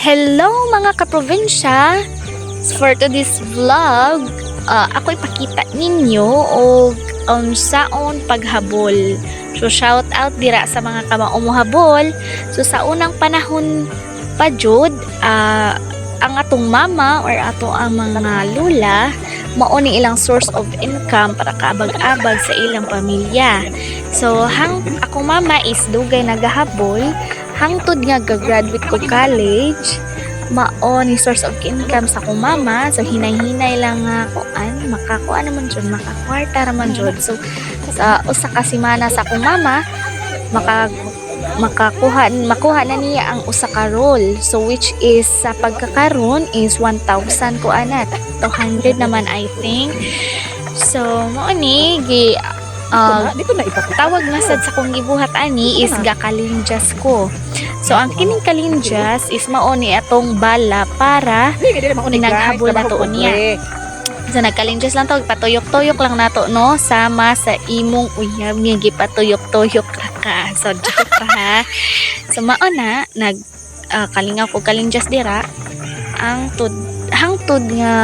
Hello mga kaprobinsya! For today's vlog, uh, ako ipakita ninyo og um, saon paghabol. So shout out dira sa mga kamaumuhabol. So sa unang panahon pa jud, uh, ang atong mama or ato ang mga lula mao ni ilang source of income para kaabag-abag sa ilang pamilya. So hang akong mama is dugay nagahabol hangtod nga gagraduate ko college mao ni source of income sa akong mama. So hinay-hinay lang nga kuan makakuha naman jud makakwarta naman jud so sa usa ka semana sa akong mama maka makakuha makuha na niya ang usa ka roll so which is sa pagkakaroon is 1,000 ko ana. 200 naman I think. So mo ni gi uh, Dito na tawag na sad sa kong gibuhat ani is gakalinjas ko. So ang kining kalinjas is mao ni atong bala para. Pinaghabol na to niya. sa nagkalinjas lang to patuyok-tuyok lang nato no sama sa imong uyab nga gipatuyok-tuyok ra ka. So joke pa ha. So mao na nag ah, kalingaw ko kalinjas dira ang tud hangtod nga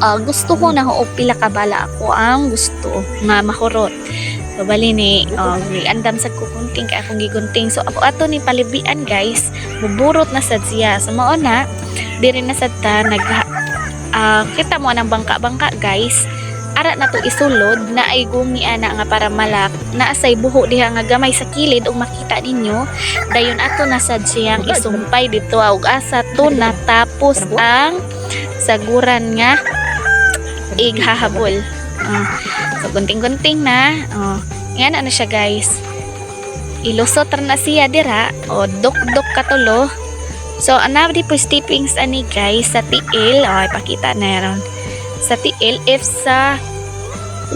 ah, gusto ko na og pila ka bala ako ang gusto nga mahurot. So bali ni uh, andam sa kukunting kay akong gigunting. So ako ato ni palibian guys, buburot na sad siya. So mao na diri na sad ta nag ah, kita mo ng bangka-bangka guys. Ara na to isulod na ay gumi ana nga para malak na asay buho diha nga gamay sa kilid ug makita ninyo dayon ato na sad siyang isumpay dito ug asa to natapos ang saguran nga ighahabol. Ah, so gunting-gunting na. Oh, yan ano siya guys. Ilusot na siya dira o duk-duk katulo. So anabdi po steppings ani guys sa tiil. O ipakita na ron. Sa tiil if sa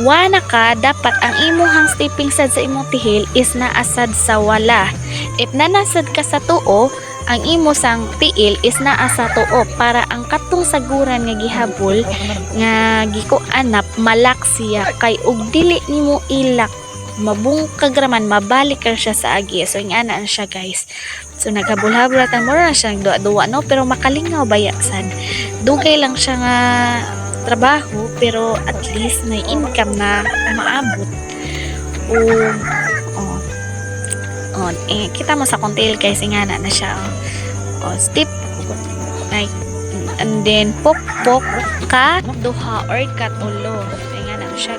wana ka dapat ang imuhang stepping sad sa imong tihil is naasad sa wala. If nanasad ka sa tuo, ang imo sang tiil is naa sa tuo para ang katong saguran nga gihabol nga giko anap malak siya kay ug dili nimo ilak. Mabungkag raman mabalik ka siya sa agi. So nga na siya guys. So naghabol-habol tan mo na siya duwa no? Pero makalingaw bayaksan. Dugay lang siya nga trabaho pero at least may income na maabot. O oh, oh, eh, kita mo sa kontil guys nga na na siya oh, oh step like and then pok pok ka duha or katulo kaya nga na siya